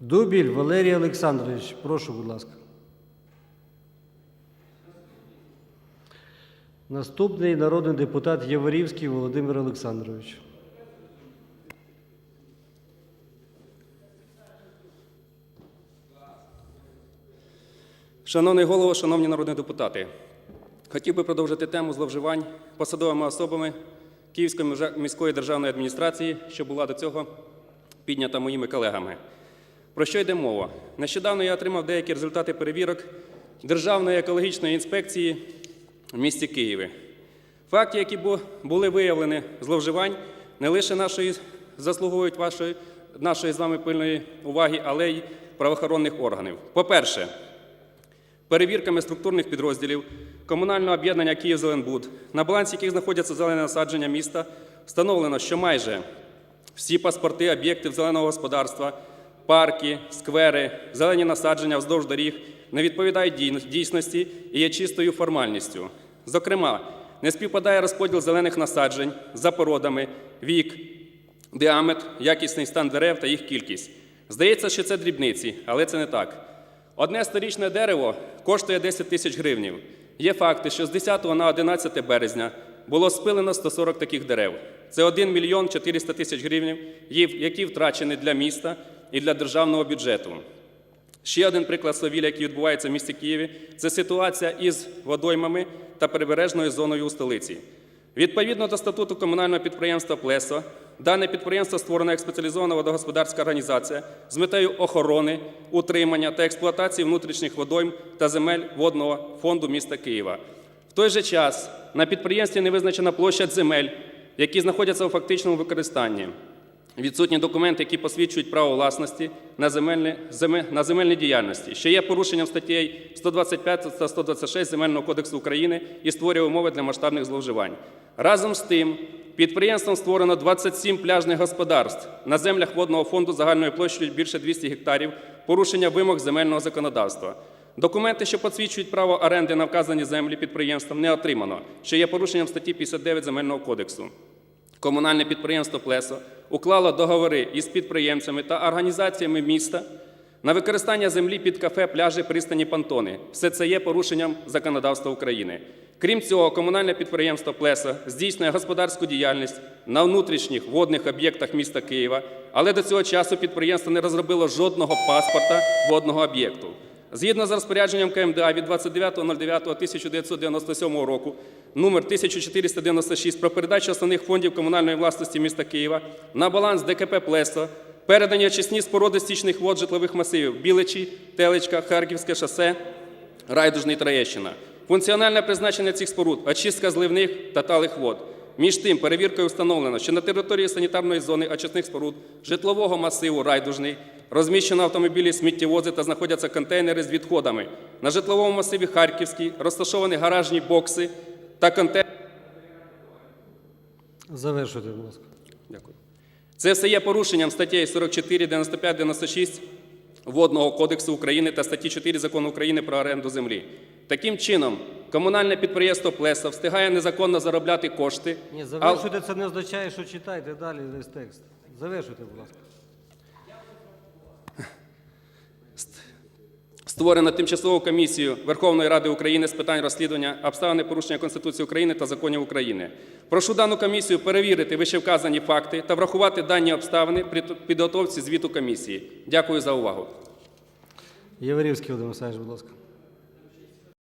Дубіль Валерій Олександрович, прошу, будь ласка. Наступний народний депутат Яворівський Володимир Олександрович. Шановний голово, шановні народні депутати, хотів би продовжити тему зловживань посадовими особами Київської міської державної адміністрації, що була до цього піднята моїми колегами. Про що йде мова? Нещодавно я отримав деякі результати перевірок Державної екологічної інспекції в місті Києві. Факти, які були виявлені зловживань, не лише нашої заслуговують вашої, нашої з вами пильної уваги, але й правоохоронних органів. По-перше, перевірками структурних підрозділів комунального об'єднання «Київзеленбуд», на балансі яких знаходяться зелені насадження міста, встановлено, що майже всі паспорти об'єктів зеленого господарства, парки, сквери, зелені насадження вздовж доріг не відповідають дійсності і є чистою формальністю. Зокрема, не співпадає розподіл зелених насаджень за породами, вік, діаметр, якісний стан дерев та їх кількість. Здається, що це дрібниці, але це не так. Одне сторічне дерево коштує 10 тисяч гривнів. Є факти, що з 10 на 11 березня було спилено 140 таких дерев. Це 1 мільйон 400 тисяч гривень, які втрачені для міста і для державного бюджету. Ще один приклад свавілля, який відбувається в місті Києві, це ситуація із водоймами та прибережною зоною у столиці. Відповідно до статуту комунального підприємства Плесо, дане підприємство створено як спеціалізована водогосподарська організація з метою охорони, утримання та експлуатації внутрішніх водойм та земель водного фонду міста Києва. В той же час на підприємстві не визначена площа земель, які знаходяться у фактичному використанні. Відсутні документи, які посвідчують право власності на земельні, земе- на земельні діяльності, що є порушенням статей 125 та 126 Земельного кодексу України і створює умови для масштабних зловживань. Разом з тим, підприємством створено 27 пляжних господарств на землях водного фонду загальною площею більше 200 гектарів, порушення вимог земельного законодавства. Документи, що посвідчують право оренди на вказані землі підприємством, не отримано, що є порушенням статті 59 Земельного кодексу. Комунальне підприємство Плесо уклало договори із підприємцями та організаціями міста на використання землі під кафе, пляжі, пристані, понтони. Все це є порушенням законодавства України. Крім цього, комунальне підприємство Плесо здійснює господарську діяльність на внутрішніх водних об'єктах міста Києва, але до цього часу підприємство не розробило жодного паспорта водного об'єкту. Згідно з розпорядженням КМДА від 29.09.1997 року номер 1496 про передачу основних фондів комунальної власності міста Києва на баланс ДКП «Плесо» передані очисні споруди стічних вод житлових масивів Біличі, Телечка, Харківське шосе, Райдужний Троєщина. Функціональне призначення цих споруд очистка зливних та талих вод. Між тим, перевіркою встановлено, що на території санітарної зони очисних споруд житлового масиву Райдужний розміщено автомобілі сміттєвози та знаходяться контейнери з відходами. На житловому масиві Харківський розташовані гаражні бокси та контейнери. Завершуйте, будь ласка. Дякую. Це все є порушенням статей 44, 95, 96 Водного кодексу України та статті 4 Закону України про оренду землі. Таким чином, комунальне підприємство Плеса встигає незаконно заробляти кошти. Ні, а- завершуйте, це не означає, що читайте далі весь текст. Завершуйте, будь ласка. Створено тимчасову комісію Верховної Ради України з питань розслідування обставини порушення Конституції України та законів України. Прошу дану комісію перевірити вищевказані факти та врахувати дані обставини при підготовці звіту комісії. Дякую за увагу. Єврівський Олександрович, будь ласка.